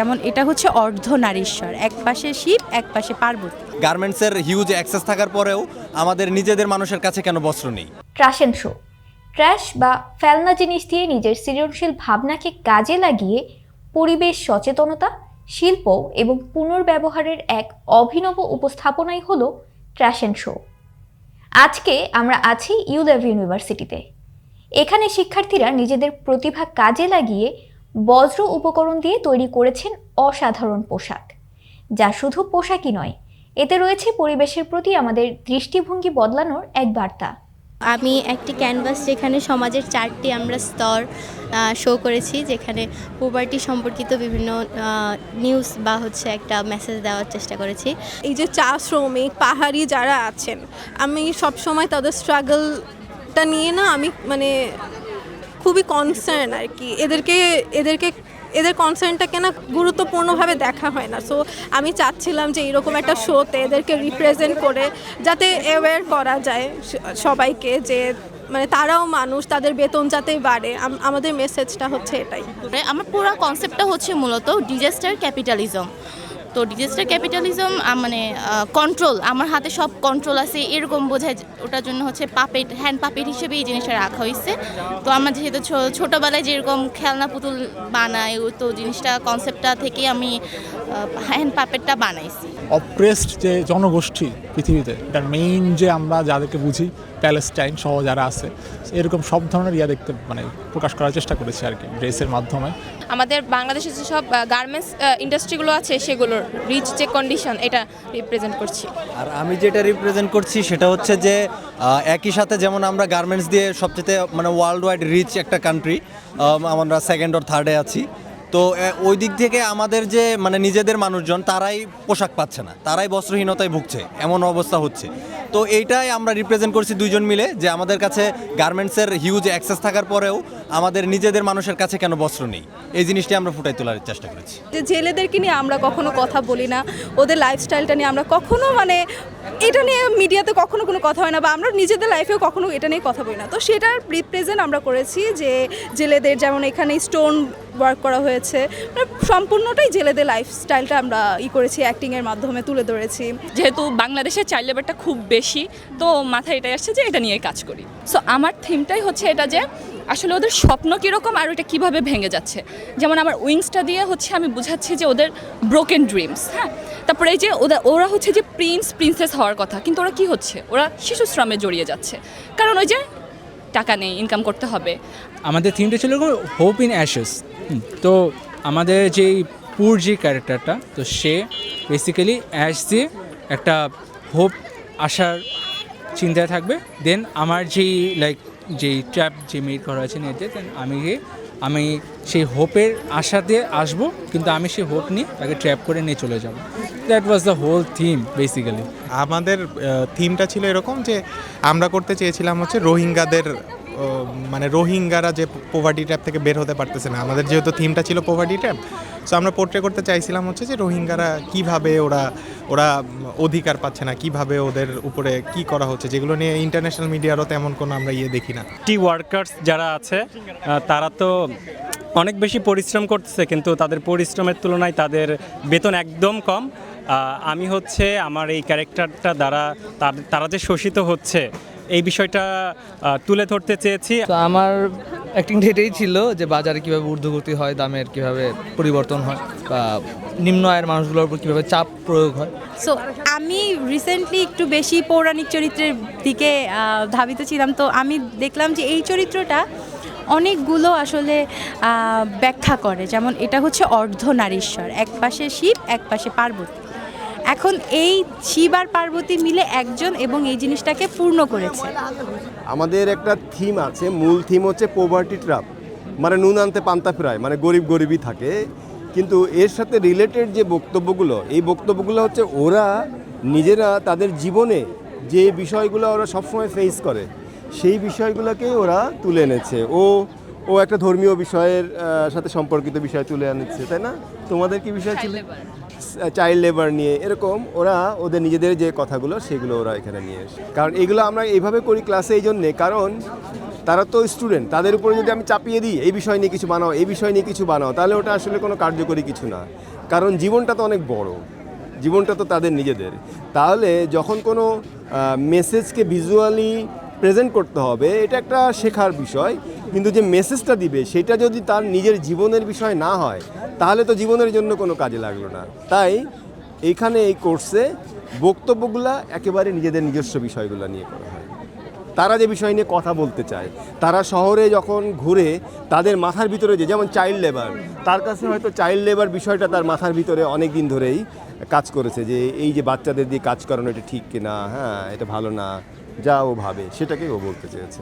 যেমন এটা হচ্ছে অর্ধ নারীশ্বর এক পাশে শিব এক পাশে পার্বতী। গার্মেন্টসের হিউজ অ্যাক্সেস থাকার পরেও আমাদের নিজেদের মানুষের কাছে কেন বস্ত্র নেই? ট্রাশ শো ট্র্যাশ বা ফেলনা জিনিস দিয়ে নিজের সৃজনশীল ভাবনাকে কাজে লাগিয়ে পরিবেশ সচেতনতা শিল্প এবং পুনর্ব্যবহারের এক অভিনব উপস্থাপনাই হলো ট্র্যাশ অ্যান্ড শো আজকে আমরা আছি ইউলেভ ইউনিভার্সিটিতে। এখানে শিক্ষার্থীরা নিজেদের প্রতিভা কাজে লাগিয়ে বজ্র উপকরণ দিয়ে তৈরি করেছেন অসাধারণ পোশাক। যা শুধু পোশাকই নয় এতে রয়েছে পরিবেশের প্রতি আমাদের দৃষ্টিভঙ্গি বদলানোর এক বার্তা। আমি একটি ক্যানভাস যেখানে সমাজের চারটি আমরা স্তর শো করেছি যেখানে পুবার্টি সম্পর্কিত বিভিন্ন নিউজ বা হচ্ছে একটা মেসেজ দেওয়ার চেষ্টা করেছি। এই যে চা শ্রমিক পাহাড়ি যারা আছেন আমি সব সময় তাদের স্ট্রাগলটা নিয়ে না আমি মানে খুবই কনসার্ন আর কি। এদেরকে এদেরকে, এদের কনসার্নটাকে না গুরুত্বপূর্ণভাবে দেখা হয় না। সো আমি চাচ্ছিলাম যে এরকম একটা শোতে এদেরকে রিপ্রেজেন্ট করে যাতে অ্যাওয়্যার করা যায় সবাইকে যে মানে তারাও মানুষ, তাদের বেতন যাতে বাড়ে। আম- আমাদের মেসেজটা হচ্ছে এটাই। আমার পুরো কনসেপ্টটা হচ্ছে মূলত ডিজাস্টার ক্যাপিটালিজম তো ডিজাস্টার ক্যাপিটালিজম মানে কন্ট্রোল আমার হাতে সব কন্ট্রোল আছে, এরকম বোঝায় ওটার জন্য হচ্ছে পাপেট হ্যান্ড পাপেট হিসেবে এই জিনিসটা রাখা হয়েছে। তো আমার যেহেতু ছোটোবেলায় যেরকম খেলনা পুতুল বানায় তো জিনিসটা কনসেপ্টটা থেকে আমি হ্যান্ড পাপেটটা বানাইছি। অপ্রেসড যে জনগোষ্ঠী পৃথিবীতে এটার মেইন যে আমরা যাদেরকে বুঝি প্যালেস্টাইন সহ যারা আছে এরকম সব ধরনের ইয়া দেখতে মানে প্রকাশ করার চেষ্টা করেছি আর কি ড্রেসের মাধ্যমে। আমাদের বাংলাদেশের যেসব গার্মেন্টস ইন্ডাস্ট্রিগুলো আছে সেগুলোর রিচ যে কন্ডিশন এটা রিপ্রেজেন্ট করছি। আর আমি যেটা রিপ্রেজেন্ট করছি সেটা হচ্ছে যে একই সাথে যেমন আমরা গার্মেন্টস দিয়ে সবচেয়ে মানে ওয়ার্ল্ড ওয়াইড রিচ একটা কান্ট্রি আমরা সেকেন্ড অর থার্ডে আছি। তো ওই দিক থেকে আমাদের যে মানে নিজেদের মানুষজন, তারাই পোশাক পাচ্ছে না। তারাই বস্ত্রহীনতায় ভুগছে। এমন অবস্থা হচ্ছে। তো এইটাই আমরা রিপ্রেজেন্ট করছি দুইজন মিলে যে আমাদের কাছে গার্মেন্টসের হিউজ অ্যাক্সেস থাকার পরেও আমাদের নিজেদের মানুষের কাছে কেন বস্ত্র নেই? এই জিনিসটি আমরা ফুটাই তোলার চেষ্টা করেছি। যে জেলেদেরকে নিয়ে আমরা কখনো কথা বলি না, ওদের লাইফস্টাইলটা নিয়ে আমরা কখনো মানে এটা নিয়ে মিডিয়াতে কখনো কোনো কথা হয় না বা আমরা নিজেদের লাইফেও কখনো এটা নিয়ে কথা বলি না। তো সেটার রিপ্রেজেন্ট আমরা করেছি যে জেলেদের যেমন এখানে স্টোন ওয়ার্ক করা হয়েছে মানে সম্পূর্ণটাই জেলেদের লাইফস্টাইলটা আমরা ই করেছি অ্যাক্টিংয়ের মাধ্যমে তুলে ধরেছি। যেহেতু বাংলাদেশের চাইল্ড লেবারটা খুব বেশি, তো মাথায় এটাই আসছে যে এটা নিয়ে কাজ করি। সো আমার থিমটাই হচ্ছে এটা যে আসলে ওদের স্বপ্ন কীরকম আর ওটা কীভাবে ভেঙে যাচ্ছে? যেমন আমার উইংসটা দিয়ে হচ্ছে আমি বুঝাচ্ছি যে ওদের ব্রোকেন ড্রিমস হ্যাঁ? তারপরে এই যে ওদের ওরা হচ্ছে যে প্রিন্স প্রিন্সেস হওয়ার কথা, কিন্তু ওরা কি হচ্ছে? ওরা শিশু শ্রমে জড়িয়ে যাচ্ছে। কারণ ওই যে টাকা নেই ইনকাম করতে হবে। আমাদের থিমটা ছিল হোপ ইন অ্যাশেস তো আমাদের যেই পুর যে ক্যারেক্টারটা তো সে বেসিক্যালি অ্যাশ দিয়ে একটা হোপ আসার চিন্তায় থাকবে। দেন আমার যেই লাইক যেই ট্র্যাপ যে মেড করা আছে নেটে আমি আমি সেই হোপের আশা দিয়ে আসব, কিন্তু আমি সেই হোপ নিয়ে তাকে ট্র্যাপ করে নিয়ে চলে যাব। That was the whole theme basically আমাদের থিমটা ছিল এরকম যে আমরা করতে চেয়েছিলাম হচ্ছে রোহিঙ্গাদের মানে রোহিঙ্গারা যে পোভার্টি ট্র্যাপ থেকে বের হতে পারতেছে না। আমাদের যেহেতু থিমটা ছিল পোভার্টি ট্র্যাপ সো আমরা পোর্ট্রে করতে চাইছিলাম হচ্ছে যে রোহিঙ্গারা কীভাবে ওরা ওরা অধিকার পাচ্ছে না, কীভাবে ওদের উপরে কি করা হচ্ছে, যেগুলো নিয়ে ইন্টারন্যাশনাল মিডিয়ারও তেমন কোনো আমরা ইয়ে দেখি না। টি ওয়ার্কার্স যারা আছে তারা তো অনেক বেশি পরিশ্রম করতেছে, কিন্তু তাদের পরিশ্রমের তুলনায় তাদের বেতন একদম কম। আমি হচ্ছে আমার এই ক্যারেক্টারটা দ্বারা তার- যে শোষিত হচ্ছে এই বিষয়টা তুলে ধরতে চেয়েছি। তো আমার অ্যাক্টিংটা এটাই ছিল যে বাজারে কীভাবে ঊর্ধ্বগতি হয় দামের কীভাবে পরিবর্তন হয় বা নিম্ন আয়ের মানুষগুলোর উপর কীভাবে চাপ প্রয়োগ হয়। সো আমি রিসেন্টলি একটু বেশি পৌরাণিক চরিত্রের দিকে ধাবিত ছিলাম। তো আমি দেখলাম যে এই চরিত্রটা অনেকগুলো আসলে ব্যাখ্যা করে। যেমন এটা হচ্ছে অর্ধ নারীশ্বর এক পাশে শিব এক পাশে পার্বতী। এখন এই শিব আর পার্বতী মিলে একজন এবং এই জিনিসটাকে পূর্ণ করেছে। আমাদের একটা থিম আছে মূল থিম হচ্ছে পোভার্টি ট্রাপ মানে নুন আনতে পান্তা ফ্রায় মানে গরিব গরিবই থাকে। কিন্তু এর সাথে রিলেটেড যে বক্তব্যগুলো এই বক্তব্যগুলো হচ্ছে ওরা নিজেরা তাদের জীবনে যে বিষয়গুলো ওরা সবসময় ফেস করে সেই বিষয়গুলোকেই ওরা তুলে এনেছে। ও ও একটা ধর্মীয় বিষয়ের সাথে সম্পর্কিত বিষয় তুলে এনেছে তাই না? তোমাদের কি বিষয় ছিল? চাইল্ড লেবার নিয়ে এরকম ওরা ওদের নিজেদের যে কথাগুলো সেগুলো ওরা এখানে নিয়ে আসে। কারণ এগুলো আমরা এইভাবে করি ক্লাসে এই জন্যে কারণ তারা তো স্টুডেন্ট তাদের উপরে যদি আমি চাপিয়ে দিই, এই বিষয় নিয়ে কিছু বানাও, এই বিষয় নিয়ে কিছু বানাও, তাহলে ওটা আসলে কোনো কার্যকরী কিছু না। কারণ জীবনটা তো অনেক বড়, জীবনটা তো তাদের নিজেদের। তাহলে যখন কোনো মেসেজকে ভিজুয়ালি প্রেজেন্ট করতে হবে, এটা একটা শেখার বিষয়। কিন্তু যে মেসেজটা দিবে, সেটা যদি তার নিজের জীবনের বিষয় না হয়, তাহলে তো জীবনের জন্য কোনো কাজে লাগল না। তাই এইখানে এই কোর্সে বক্তব্যগুলা একেবারে নিজেদের নিজস্ব বিষয়গুলো নিয়ে করা হয়। তারা যে বিষয় নিয়ে কথা বলতে চায়, তারা শহরে যখন ঘুরে তাদের মাথার ভিতরে যে, যেমন চাইল্ড লেবার তার কাছে হয়তো চাইল্ড লেবার বিষয়টা তার মাথার ভিতরে অনেক দিন ধরেই কাজ করেছে যে, এই যে বাচ্চাদের দিয়ে কাজ করানো, এটা ঠিক কিনা? হ্যাঁ এটা ভালো না। যা ও ভাবে সেটাকেই ও বলতে চেয়েছে।